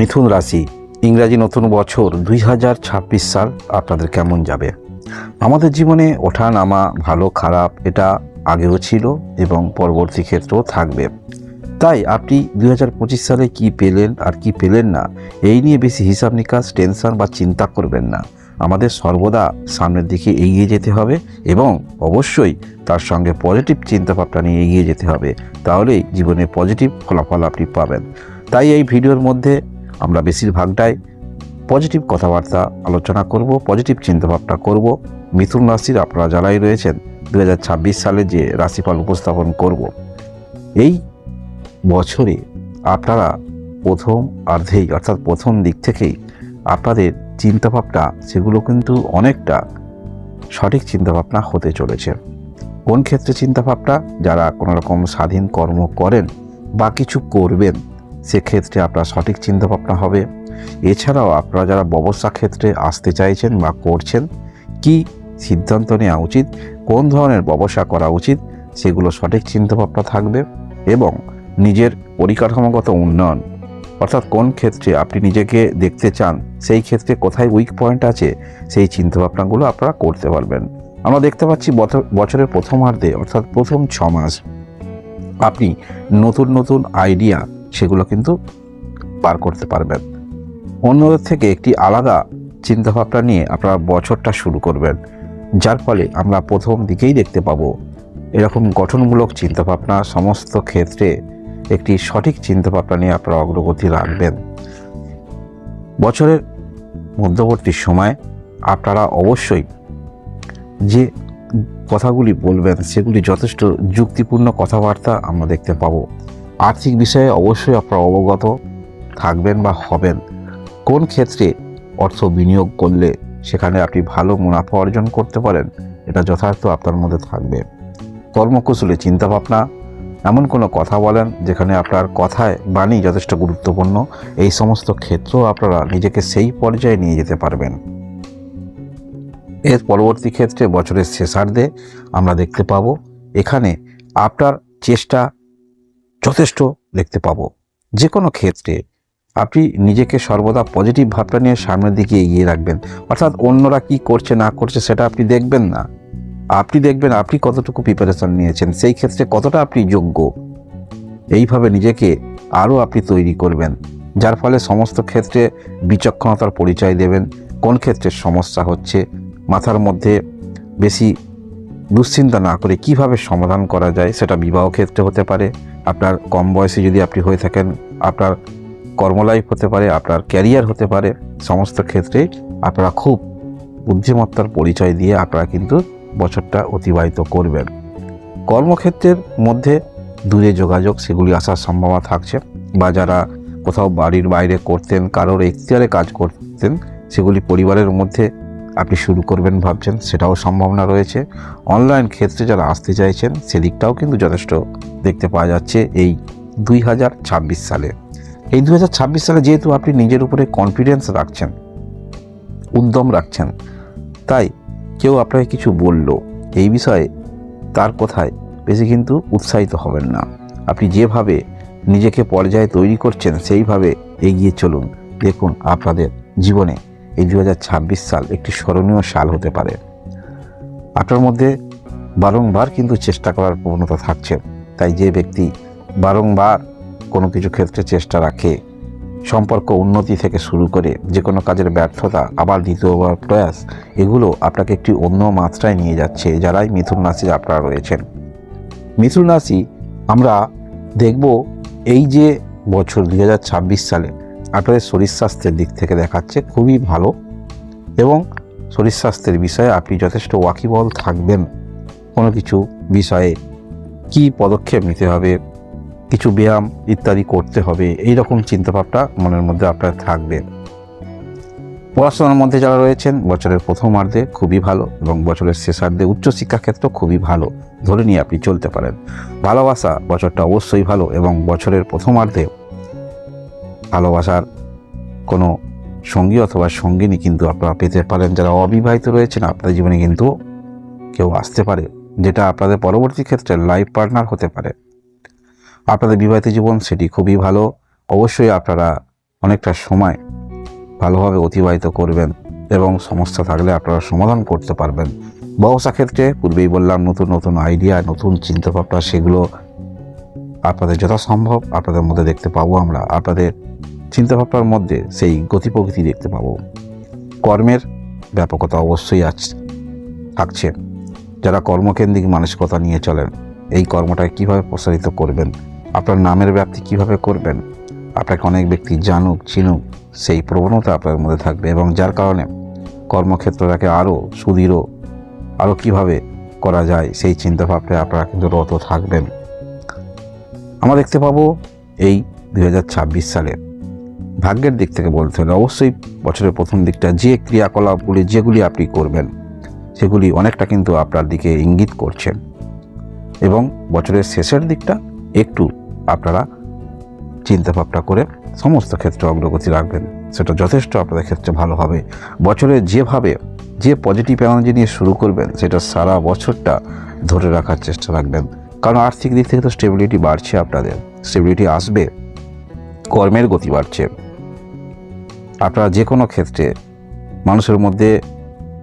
মিথুন রাশি, ইংরাজি নতুন বছর দুই হাজার ছাব্বিশ সাল আপনাদের কেমন যাবে? আমাদের জীবনে ওঠা নামা ভালো, খারাপ এটা আগেও ছিল এবং পরবর্তী ক্ষেত্রেও থাকবে। তাই আপনি দুই হাজার পঁচিশ সালে কি পেলেন আর কি পেলেন না, এই নিয়ে বেশি হিসাব নিকাশ, টেনশন বা চিন্তা করবেন না। আমাদের সর্বদা সামনের দিকে এগিয়ে যেতে হবে এবং অবশ্যই তার সঙ্গে পজিটিভ চিন্তাভাবনা নিয়ে এগিয়ে যেতে হবে। তাহলেই জীবনে পজিটিভ ফলাফল আপনি পাবেন। তাই এই ভিডিওর মধ্যে আমরা বেশিরভাগটাই পজিটিভ কথাবার্তা আলোচনা করব পজিটিভ চিন্তাভাবনা করব। মিথুন রাশির আপনারা যারাই রয়েছেন দু হাজার ছাব্বিশ সালে যে রাশিফল উপস্থাপন করব, এই বছরে আপনারা প্রথম অর্ধেই অর্থাৎ প্রথম দিক থেকেই আপনাদের চিন্তাভাবনা, সেগুলো কিন্তু অনেকটা সঠিক চিন্তাভাবনা হতে চলেছে। কোন ক্ষেত্রে চিন্তাভাবনা? যারা কোনো রকম স্বাধীন কর্ম করেন বা কিছু করবেন সেক্ষেত্রে আপনার সঠিক চিন্তাভাবনা হবে। এছাড়াও আপনারা যারা ব্যবসা ক্ষেত্রে আসতে চাইছেন বা করছেন, কি সিদ্ধান্ত নেওয়া উচিত, কোন ধরনের ব্যবসা করা উচিত, সেগুলো সঠিক চিন্তাভাবনা থাকবে এবং নিজের পরিকাঠামোগত উন্নয়ন, অর্থাৎ কোন ক্ষেত্রে আপনি নিজেকে দেখতে চান, সেই ক্ষেত্রে কোথায় উইক পয়েন্ট আছে, সেই চিন্তাভাবনাগুলো আপনারা করতে পারবেন। আমরা দেখতে পাচ্ছি বছর- বছরের প্রথমার্ধে, অর্থাৎ প্রথম ছ মাস আপনি নতুন নতুন আইডিয়া সেগুলো কিন্তু পার করতে পারবেন। অন্যদের থেকে একটি আলাদা চিন্তাভাবনা নিয়ে আপনারা বছরটা শুরু করবেন। যার ফলে আমরা প্রথম দিকেই দেখতে পাবো, এরকম গঠনমূলক চিন্তাভাবনা সমস্ত ক্ষেত্রে একটি সঠিক চিন্তাভাবনা নিয়ে আপনারা অগ্রগতি রাখবেন। বছরের মধ্যবর্তী সময় আপনারা অবশ্যই যে কথাগুলি বলবেন, সেগুলি যথেষ্ট যুক্তিপূর্ণ কথাবার্তা আমরা দেখতে পাবো। আর্থিক বিষয়ে অবশ্যই আপনারা অবগত থাকবেন বা হবেন। কোন ক্ষেত্রে অর্থ বিনিয়োগ করলে সেখানে আপনি ভালো মুনাফা অর্জন করতে পারেন, এটা যথার্থ আপনার মধ্যে থাকবে। কর্মকুশলে চিন্তাভাবনা, এমন কোনো কথা বলেন যেখানে আপনার কথায় বাণী যথেষ্ট গুরুত্বপূর্ণ। এই সমস্ত ক্ষেত্রেও আপনারা নিজেকে সেই পর্যায়ে নিয়ে যেতে পারবেন। এর পরবর্তী ক্ষেত্রে বছরের শেষার্ধে আমরা দেখতে পাবো, এখানে আপনার চেষ্টা যথেষ্ট দেখতে পাবো। যে কোনো ক্ষেত্রে আপনি নিজেকে সর্বদা পজিটিভ ভাবটা নিয়ে সামনের দিকে এগিয়ে রাখবেন। অর্থাৎ অন্যরা কি করছে, না করছে সেটা আপনি দেখবেন না। আপনি দেখবেন আপনি কতটুকু প্রিপারেশন নিয়েছেন, সেই ক্ষেত্রে কতটা আপনি যোগ্য। এইভাবে নিজেকে আরও আপনি তৈরি করবেন, যার ফলে সমস্ত ক্ষেত্রে বিচক্ষণতার পরিচয় দেবেন, কোন ক্ষেত্রে সমস্যা হচ্ছে, মাথার মধ্যে বেশি দুশ্চিন্তা না করে কীভাবে সমাধান করা যায় সেটা বিবাহ ক্ষেত্রে হতে পারে আপনার কম বয়সে যদি আপনি হয়ে থাকেন, আপনার কর্মলাইফ হতে পারে, আপনার ক্যারিয়ার হতে পারে, সমস্ত ক্ষেত্রে আপনারা খুব বুদ্ধিমত্তার পরিচয় দিয়ে আপনারা কিন্তু বছরটা অতিবাহিত করবেন। কর্মক্ষেত্রের মধ্যে দূরে যোগাযোগ, সেগুলি আসার সম্ভাবনা থাকছে বা যারা কোথাও বাড়ির বাইরে করতেন, কারোর এখতিয়ারে কাজ করতেন, সেগুলি পরিবারের মধ্যে আপনি শুরু করবেন ভাবছেন, সেটাও সম্ভাবনা রয়েছে। অনলাইন ক্ষেত্রে যারা আসতে চাইছেন, সেদিকটাও কিন্তু যথেষ্ট দেখতে পাওয়া যাচ্ছে এই দুই হাজার ছাব্বিশ সালে। এই দুই হাজার ছাব্বিশ সালে যেহেতু আপনি নিজের উপরে কনফিডেন্স রাখছেন, উদ্যম রাখছেন, তাই কেউ আপনাকে কিছু বলল, এই বিষয়ে তার কথায় বেশি কিন্তু উৎসাহিত হবেন না। আপনি যেভাবে নিজেকে পর্যায়ে তৈরি করছেন, সেইভাবে এগিয়ে চলুন। দেখুন আপনাদের জীবনে এই দুই হাজার ছাব্বিশ সাল একটি স্মরণীয় সাল হতে পারে। আপনার মধ্যে বারংবার কিন্তু চেষ্টা করার প্রবণতা থাকছে। তাই যে ব্যক্তি বারংবার কোনো কিছু ক্ষেত্রে চেষ্টা রাখে, সম্পর্ক উন্নতি থেকে শুরু করে যে কোনো কাজের ব্যর্থতা, আবার দ্বিতীয়বার প্রয়াস, এগুলো আপনাকে একটি অন্য মাত্রায় নিয়ে যাচ্ছে, যারাই মিথুন রাশির আপনারা রয়েছেন। মিথুন রাশি, আমরা দেখব এই যে বছর দু হাজার ছাব্বিশ সালে আপনাদের শরীর স্বাস্থ্যের দিক থেকে দেখাচ্ছে খুবই ভালো এবং শরীর স্বাস্থ্যের বিষয়ে আপনি যথেষ্ট ওয়াকিবল থাকবেন। কোনো কিছু বিষয়ে কি পদক্ষেপ নিতে হবে, কিছু ব্যায়াম ইত্যাদি করতে হবে, এই রকম চিন্তাভাবনা মনের মধ্যে আপনার থাকবে। পড়াশোনার মধ্যে যারা রয়েছেন, বছরের প্রথমার্ধে খুবই ভালো এবং বছরের শেষার্ধে উচ্চশিক্ষা ক্ষেত্র খুবই ভালো। ধরে নিয়ে আপনি চলতে পারেন। ভালোবাসা বছরটা অবশ্যই ভালো এবং বছরের প্রথমার্ধে ভালোবাসার কোনো সঙ্গী অথবা সঙ্গিনী কিন্তু আপনারা পেতে পারেন। যারা অবিবাহিত রয়েছেন, আপনাদের জীবনে কিন্তু কেউ আসতে পারে, যেটা আপনাদের পরবর্তী ক্ষেত্রে লাইফ পার্টনার হতে পারে। আপনাদের বিবাহিত জীবন সেটি খুবই ভালো। অবশ্যই আপনারা অনেকটা সময় ভালোভাবে অতিবাহিত করবেন এবং সমস্যা থাকলে আপনারা সমাধান করতে পারবেন। ব্যবসা ক্ষেত্রে পূর্বেই বললাম, নতুন নতুন আইডিয়া নতুন চিন্তাভাবনা, সেগুলো আপনাদের যথাসম্ভব আপনাদের মধ্যে দেখতে পাবো আমরা। আপনাদের চিন্তাভাবনার মধ্যে সেই গতি প্রকৃতি দেখতে পাবো। কর্মের ব্যাপকতা অবশ্যই আছে, থাকছে। যারা কর্মকেন্দ্রিক মানসিকতা নিয়ে চলেন, এই কর্মটাকে কীভাবে প্রসারিত করবেন, আপনার নামের ব্যাপ্তি কীভাবে করবেন, আপনাকে অনেক ব্যক্তি জানুক, চিনুক, সেই প্রবণতা আপনার মধ্যে থাকবে এবং যার কারণে কর্মক্ষেত্রটাকে আরও সুদৃঢ়, আরও কীভাবে করা যায়, সেই চিন্তাভাবনায় আপনারা কিন্তু রত থাকবেন। আমরা দেখতে পাবো এই দু হাজার ছাব্বিশ সালে ভাগ্যের দিক থেকে বলতে হলে অবশ্যই বছরের প্রথম দিকটা যে ক্রিয়াকলাপগুলি, যেগুলি আপনি করবেন, সেগুলি অনেকটা কিন্তু আপনার দিকে ইঙ্গিত করছে। এবং বছরের শেষের দিকটা একটু আপনারা চিন্তাভাবনা করে সমস্ত ক্ষেত্রে অগ্রগতি রাখবেন। সেটা যথেষ্ট আপনাদের ক্ষেত্রে ভালো হবে। বছরে যেভাবে যে পজিটিভ এনার্জি নিয়ে শুরু করবেন, সেটা সারা বছরটা ধরে রাখার চেষ্টা রাখবেন। কারণ আর্থিক দিক থেকে তো স্টেবিলিটি বাড়ছে আপনাদের। স্টেবিলিটি আসবে, কর্মের গতি বাড়ছে। আপনারা যে কোনো ক্ষেত্রে মানুষের মধ্যে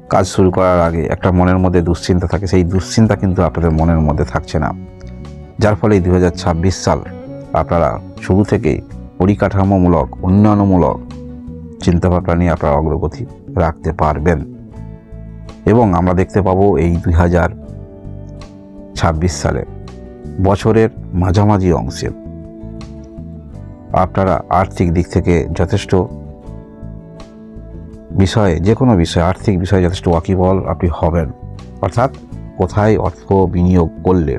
কাজ শুরু করার আগে একটা মনের মধ্যে দুশ্চিন্তা থাকে, সেই দুশ্চিন্তা কিন্তু আপনাদের মনের মধ্যে থাকছে না। যার ফলে দু হাজার ছাব্বিশ সাল আপনারা শুরু থেকেই পরিকাঠামোমূলক, উন্নয়নমূলক চিন্তাভাবনা নিয়ে আপনারা অগ্রগতি রাখতে পারবেন। এবং আমরা দেখতে পাবো এই দুই হাজার ছাব্বিশ সালে বছরের মাঝামাঝি অংশে আপনারা আর্থিক দিক থেকে যথেষ্ট বিষয়ে যে কোনো বিষয়ে, আর্থিক বিষয়ে যথেষ্ট ওয়াকিবল আপনি হবেন। অর্থাৎ কোথায় অর্থ বিনিয়োগ করলে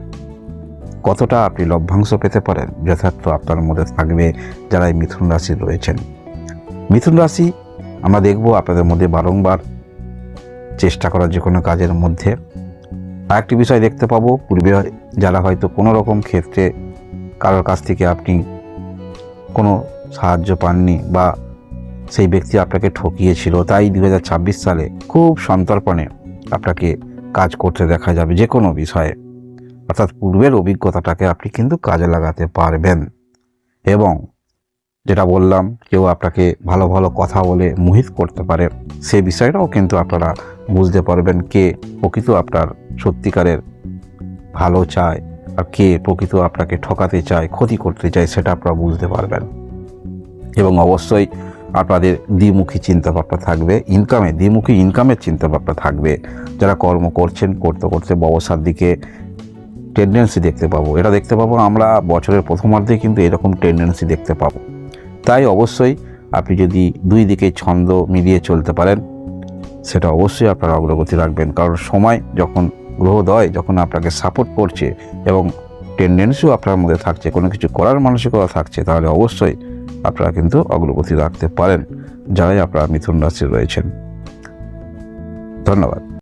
কতটা আপনি লভ্যাংশ পেতে পারেন, যথার্থ আপনার মধ্যে থাকবে যারা এই মিথুন রাশি রয়েছেন। মিথুন রাশি আমরা দেখব আপনাদের মধ্যে বারংবার চেষ্টা করার যে কোনো কাজের মধ্যে। আরেকটি বিষয় দেখতে পাবো, পূর্বে যারা হয়তো কোনো রকম ক্ষেত্রে কারোর কাছ থেকে আপনি কোনো সাহায্য পাননি বা সেই ব্যক্তি আপনাকে ঠকিয়েছিল। তাই দু হাজার ছাব্বিশ সালে খুব সন্তর্পণে আপনাকে কাজ করতে দেখা যাবে যে কোনো বিষয়ে। অর্থাৎ পূর্বের অভিজ্ঞতাটাকে আপনি কিন্তু কাজে লাগাতে পারবেন। এবং যেটা বললাম, কেউ আপনাকে ভালো ভালো কথা বলে মোহিত করতে পারে, সে বিষয়টাও কিন্তু আপনারা বুঝতে পারবেন কে প্রকৃত আপনার সত্যিকারের ভালো চায় আর কে প্রকৃত আপনাকে ঠকাতে চায়, ক্ষতি করতে চায়, সেটা আপনারা বুঝতে পারবেন। এবং অবশ্যই আপনাদের দ্বিমুখী চিন্তাভাবনা থাকবে ইনকামে দ্বিমুখী ইনকামের চিন্তাভাবনা থাকবে। যারা কর্ম করছেন, করতে করতে ব্যবসার দিকে টেন্ডেন্সি দেখতে পাবো। এটা দেখতে পাবো আমরা বছরের প্রথমার্ধে কিন্তু এরকম টেন্ডেন্সি দেখতে পাবো। তাই অবশ্যই আপনি যদি দুই দিকে ছন্দ মিলিয়ে চলতে পারেন, সেটা অবশ্যই আপনারা অগ্রগতি রাখবেন। কারণ সময় যখন গ্রহদয়, যখন আপনাকে সাপোর্ট করছে এবং টেন্ডেন্সিও আপনার মধ্যে থাকছে, কোনো কিছু করার মানসিকতা থাকছে, তাহলে অবশ্যই আপনারা কিন্তু অগ্রগতি রাখতে পারেন। যারাই আপনারা মিথুন রাশি রয়েছেন। ধন্যবাদ।